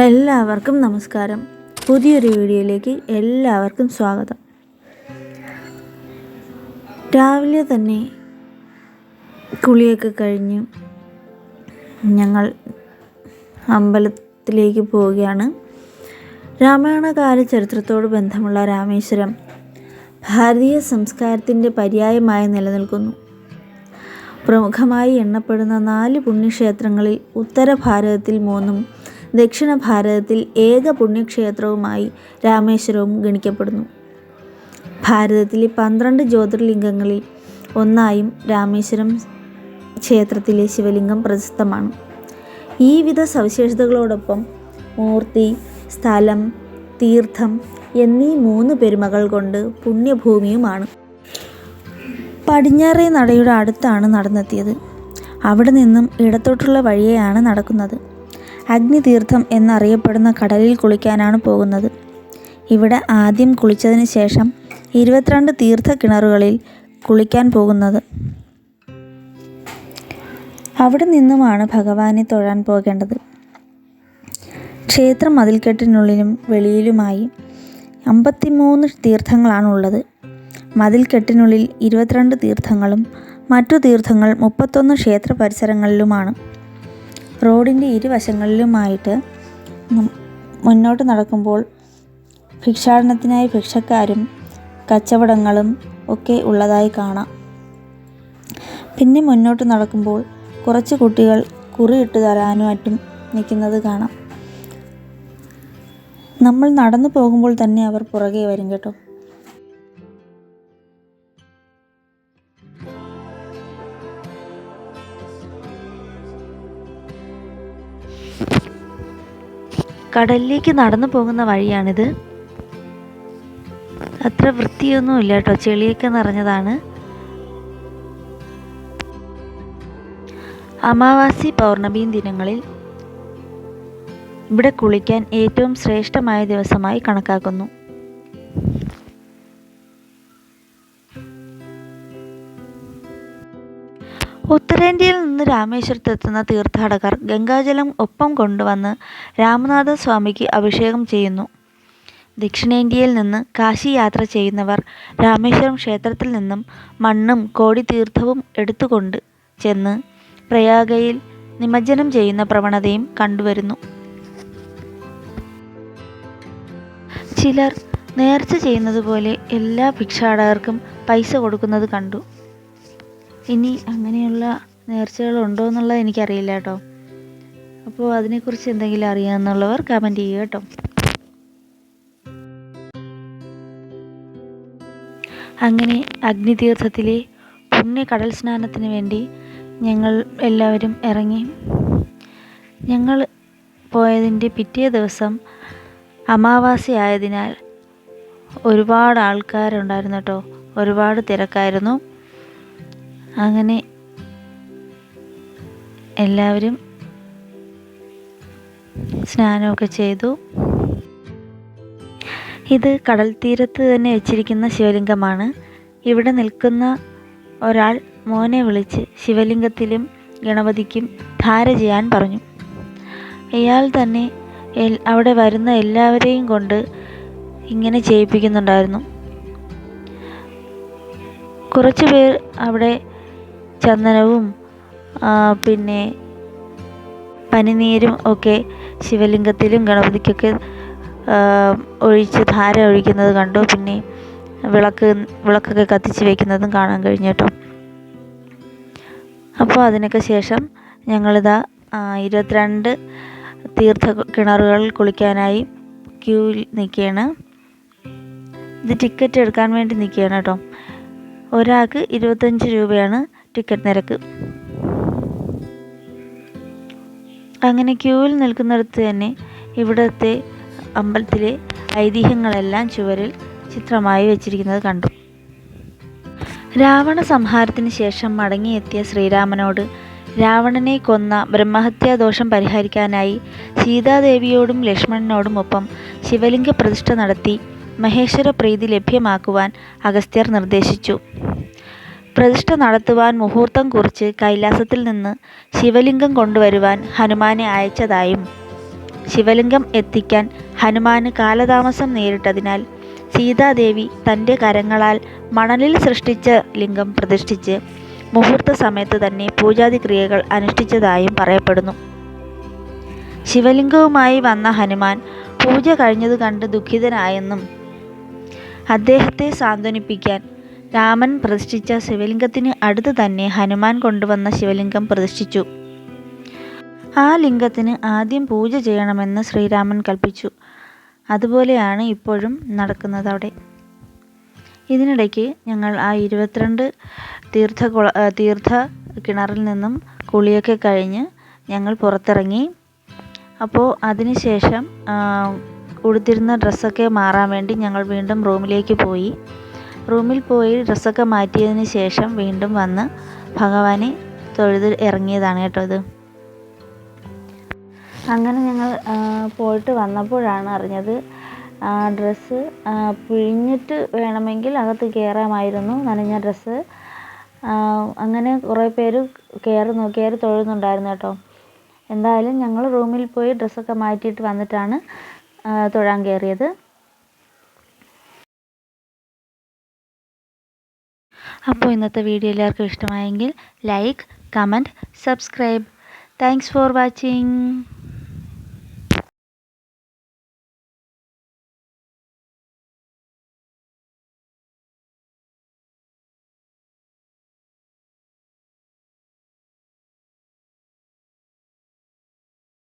എല്ലാവർക്കും നമസ്കാരം. പുതിയൊരു വീഡിയോയിലേക്ക് എല്ലാവർക്കും സ്വാഗതം. രാവിലെ തന്നെ കുളിയൊക്കെ കഴിഞ്ഞ് ഞങ്ങൾ അമ്പലത്തിലേക്ക് പോവുകയാണ്. രാമായണകാല ചരിത്രത്തോട് ബന്ധമുള്ള രാമേശ്വരം ഭാരതീയ സംസ്കാരത്തിന്റെ പര്യായമായി നിലനിൽക്കുന്നു. പ്രമുഖമായി എണ്ണപ്പെടുന്ന നാല് പുണ്യക്ഷേത്രങ്ങളിൽ ഉത്തര ഭാരതത്തിൽ മൂന്നും ദക്ഷിണ ഭാരതത്തിൽ ഏക പുണ്യക്ഷേത്രവുമായി രാമേശ്വരവും ഗണിക്കപ്പെടുന്നു. ഭാരതത്തിലെ പന്ത്രണ്ട് ജ്യോതിർലിംഗങ്ങളിൽ ഒന്നായും രാമേശ്വരം ക്ഷേത്രത്തിലെ ശിവലിംഗം പ്രശസ്തമാണ്. ഈ വിധ സവിശേഷതകളോടൊപ്പം മൂർത്തി സ്ഥലം തീർത്ഥം എന്നീ മൂന്ന് പെരുമകൾ കൊണ്ട് പുണ്യഭൂമിയുമാണ്. പടിഞ്ഞാറേ നടയുടെ അടുത്താണ് നടന്നെത്തിയത്. അവിടെ നിന്നും ഇടത്തോട്ടുള്ള വഴിയെയാണ് നടക്കുന്നത്. അഗ്നിതീർത്ഥം എന്നറിയപ്പെടുന്ന കടലിൽ കുളിക്കാനാണ് പോകുന്നത്. ഇവിടെ ആദ്യം കുളിച്ചതിന് ശേഷം ഇരുപത്തിരണ്ട് തീർത്ഥ കിണറുകളിൽ കുളിക്കാൻ പോകുന്നത്. അവിടെ നിന്നുമാണ് ഭഗവാനെ തൊഴാൻ പോകേണ്ടത്. ക്ഷേത്രം മതിൽക്കെട്ടിനുള്ളിലും വെളിയിലുമായി അമ്പത്തിമൂന്ന് തീർത്ഥങ്ങളാണുള്ളത്. മതിൽക്കെട്ടിനുള്ളിൽ ഇരുപത്തിരണ്ട് തീർത്ഥങ്ങളും മറ്റു തീർത്ഥങ്ങൾ മുപ്പത്തൊന്ന് ക്ഷേത്ര പരിസരങ്ങളിലുമാണ്. റോഡിന്റെ ഇരുവശങ്ങളിലുമായിട്ട് മുന്നോട്ട് നടക്കുമ്പോൾ ഭിക്ഷാടനത്തിനായി ഭിക്ഷക്കാരും കച്ചവടങ്ങളും ഒക്കെ ഉള്ളതായി കാണാം. പിന്നെ മുന്നോട്ട് നടക്കുമ്പോൾ കുറച്ച് കുട്ടികൾ കുറിയിട്ട് തരാനും മറ്റും നിൽക്കുന്നത് കാണാം. നമ്മൾ നടന്നു പോകുമ്പോൾ തന്നെ അവർ പുറകെ വരും കേട്ടോ. കടലിലേക്ക് നടന്നു പോകുന്ന വഴിയാണിത്. അത്ര വൃത്തിയൊന്നുമില്ല കേട്ടോ. ചെളിയൊക്കെ നിറഞ്ഞതാണ്. അമാവാസി പൗർണമിയും ദിനങ്ങളിൽ ഇവിടെ കുളിക്കാൻ ഏറ്റവും ശ്രേഷ്ഠമായ ദിവസമായി കണക്കാക്കുന്നു. ഉത്തരേന്ത്യയിൽ നിന്ന് രാമേശ്വരത്തെത്തുന്ന തീർത്ഥാടകർ ഗംഗാജലം ഒപ്പം കൊണ്ടുവന്ന് രാമനാഥ സ്വാമിക്ക് അഭിഷേകം ചെയ്യുന്നു. ദക്ഷിണേന്ത്യയിൽ നിന്ന് കാശി യാത്ര ചെയ്യുന്നവർ രാമേശ്വരം ക്ഷേത്രത്തിൽ നിന്നും മണ്ണും കോടി തീർത്ഥവും എടുത്തുകൊണ്ട് ചെന്ന് പ്രയാഗയിൽ നിമജ്ജനം ചെയ്യുന്ന പ്രവണതയും കണ്ടുവരുന്നു. ചിലർ നേർച്ച ചെയ്യുന്നത് പോലെ എല്ലാ ഭിക്ഷാടകർക്കും പൈസ കൊടുക്കുന്നത് കണ്ടു. ഇനി അങ്ങനെയുള്ള നേർച്ചകളുണ്ടോ എന്നുള്ളത് എനിക്കറിയില്ല കേട്ടോ. അപ്പോൾ അതിനെക്കുറിച്ച് എന്തെങ്കിലും അറിയാമെന്നുള്ളവർ കമന്റ് ചെയ്യുക കേട്ടോ. അങ്ങനെ അഗ്നിതീർത്ഥത്തിലെ പുണ്യ കടൽ സ്നാനത്തിന് വേണ്ടി ഞങ്ങൾ എല്ലാവരും ഇറങ്ങി. ഞങ്ങൾ പോയതിന്റെ പിറ്റേ ദിവസം അമാവാസി ആയതിനാൽ ഒരുപാട് ആൾക്കാരുണ്ടായിരുന്നു കേട്ടോ. ഒരുപാട് തിരക്കായിരുന്നു. അങ്ങനെ എല്ലാവരും സ്നാനമൊക്കെ ചെയ്തു. ഇത് കടൽ തീരത്ത് തന്നെ വെച്ചിരിക്കുന്ന ശിവലിംഗമാണ്. ഇവിടെ നിൽക്കുന്ന ഒരാൾ മോനെ വിളിച്ച് ശിവലിംഗത്തിലും ഗണപതിക്കും ധാര ചെയ്യാൻ പറഞ്ഞു. ഇയാൾ തന്നെ അവിടെ വരുന്ന എല്ലാവരെയും കൊണ്ട് ഇങ്ങനെ ചെയ്യിപ്പിക്കുന്നുണ്ടായിരുന്നു. കുറച്ച് പേർ അവിടെ ചന്ദനവും പിന്നെ പനിനീരും ഒക്കെ ശിവലിംഗത്തിലും ഗണപതിക്കൊക്കെ ഒഴിച്ച് ധാര ഒഴിക്കുന്നത് കണ്ടു. പിന്നെ വിളക്ക് വിളക്കൊക്കെ കത്തിച്ച് വെക്കുന്നതും കാണാൻ കഴിഞ്ഞു കേട്ടോ. അപ്പോൾ അതിനൊക്കെ ശേഷം ഞങ്ങളിതാ ഇരുപത്തിരണ്ട് തീർത്ഥ കിണറുകളിൽ കുളിക്കാനായി ക്യൂവിൽ നിൽക്കുകയാണ്. ഇത് ടിക്കറ്റ് എടുക്കാൻ വേണ്ടി നിൽക്കുകയാണ് കേട്ടോ. ഒരാൾക്ക് ഇരുപത്തഞ്ച് രൂപയാണ്. ടിക്കറ്റ് നിരക്ക്. അങ്ങനെ ക്യൂവിൽ നിൽക്കുന്നിടത്ത് തന്നെ ഇവിടുത്തെ അമ്പലത്തിലെ ഐതിഹ്യങ്ങളെല്ലാം ചുവരിൽ ചിത്രമായി വെച്ചിരിക്കുന്നത് കണ്ടു. രാവണ സംഹാരത്തിന് ശേഷം മടങ്ങിയെത്തിയ ശ്രീരാമനോട് രാവണനെ കൊന്ന ബ്രഹ്മഹത്യാദോഷം പരിഹരിക്കാനായി സീതാദേവിയോടും ലക്ഷ്മണനോടും ഒപ്പം ശിവലിംഗ പ്രതിഷ്ഠ നടത്തി മഹേശ്വര പ്രീതി ലഭ്യമാക്കുവാൻ അഗസ്ത്യർ നിർദ്ദേശിച്ചു. പ്രതിഷ്ഠ നടത്തുവാൻ മുഹൂർത്തം കുറിച്ച് കൈലാസത്തിൽ നിന്ന് ശിവലിംഗം കൊണ്ടുവരുവാൻ ഹനുമാനെ അയച്ചതായും ശിവലിംഗം എത്തിക്കാൻ ഹനുമാന് കാലതാമസം നേരിട്ടതിനാൽ സീതാദേവി തന്റെ കരങ്ങളാൽ മണലിൽ സൃഷ്ടിച്ച ലിംഗം പ്രതിഷ്ഠിച്ച് മുഹൂർത്ത സമയത്ത് തന്നെ പൂജാതി ക്രിയകൾ അനുഷ്ഠിച്ചതായും പറയപ്പെടുന്നു. ശിവലിംഗവുമായി വന്ന ഹനുമാൻ പൂജ കഴിഞ്ഞത് കണ്ട് ദുഃഖിതനായെന്നും അദ്ദേഹത്തെ സാന്ത്വനിപ്പിക്കാൻ രാമൻ പ്രതിഷ്ഠിച്ച ശിവലിംഗത്തിന് അടുത്ത് തന്നെ ഹനുമാൻ കൊണ്ടുവന്ന ശിവലിംഗം പ്രതിഷ്ഠിച്ചു. ആ ലിംഗത്തിന് ആദ്യം പൂജ ചെയ്യണമെന്ന് ശ്രീരാമൻ കൽപ്പിച്ചു. അതുപോലെയാണ് ഇപ്പോഴും നടക്കുന്നത് അവിടെ ഇതിനിടയ്ക്ക് ഞങ്ങൾ ആ ഇരുപത്തിരണ്ട് തീർത്ഥ തീർത്ഥ കിണറിൽ നിന്നും കുളിയൊക്കെ കഴിഞ്ഞ് ഞങ്ങൾ പുറത്തിറങ്ങി. അപ്പോൾ അതിനുശേഷം ഉടുത്തിരുന്ന ഡ്രസ്സൊക്കെ മാറാൻ വേണ്ടി ഞങ്ങൾ വീണ്ടും റൂമിലേക്ക് പോയി. റൂമിൽ പോയി ഡ്രസ്സൊക്കെ മാറ്റിയതിന് ശേഷം വീണ്ടും വന്ന് ഭഗവാനെ തൊഴുത് ഇറങ്ങിയതാണ് കേട്ടോ ഇത്. അങ്ങനെ ഞങ്ങൾ പോയിട്ട് വന്നപ്പോഴാണ് അറിഞ്ഞത് ഡ്രസ്സ് പിഴിഞ്ഞിട്ട് വേണമെങ്കിൽ അകത്ത് കയറാമായിരുന്നു നനഞ്ഞ ഡ്രസ്സ്. അങ്ങനെ കുറേ പേര് കയറി കയറി തൊഴുന്നുണ്ടായിരുന്നു കേട്ടോ. എന്തായാലും ഞങ്ങൾ റൂമിൽ പോയി ഡ്രസ്സൊക്കെ മാറ്റിയിട്ട് വന്നിട്ടാണ് തൊഴാൻ കയറിയത്. അപ്പോൾ ഇന്നത്തെ വീഡിയോ എല്ലാവർക്കും ഇഷ്ടമായെങ്കിൽ like comment subscribe. Thanks for watching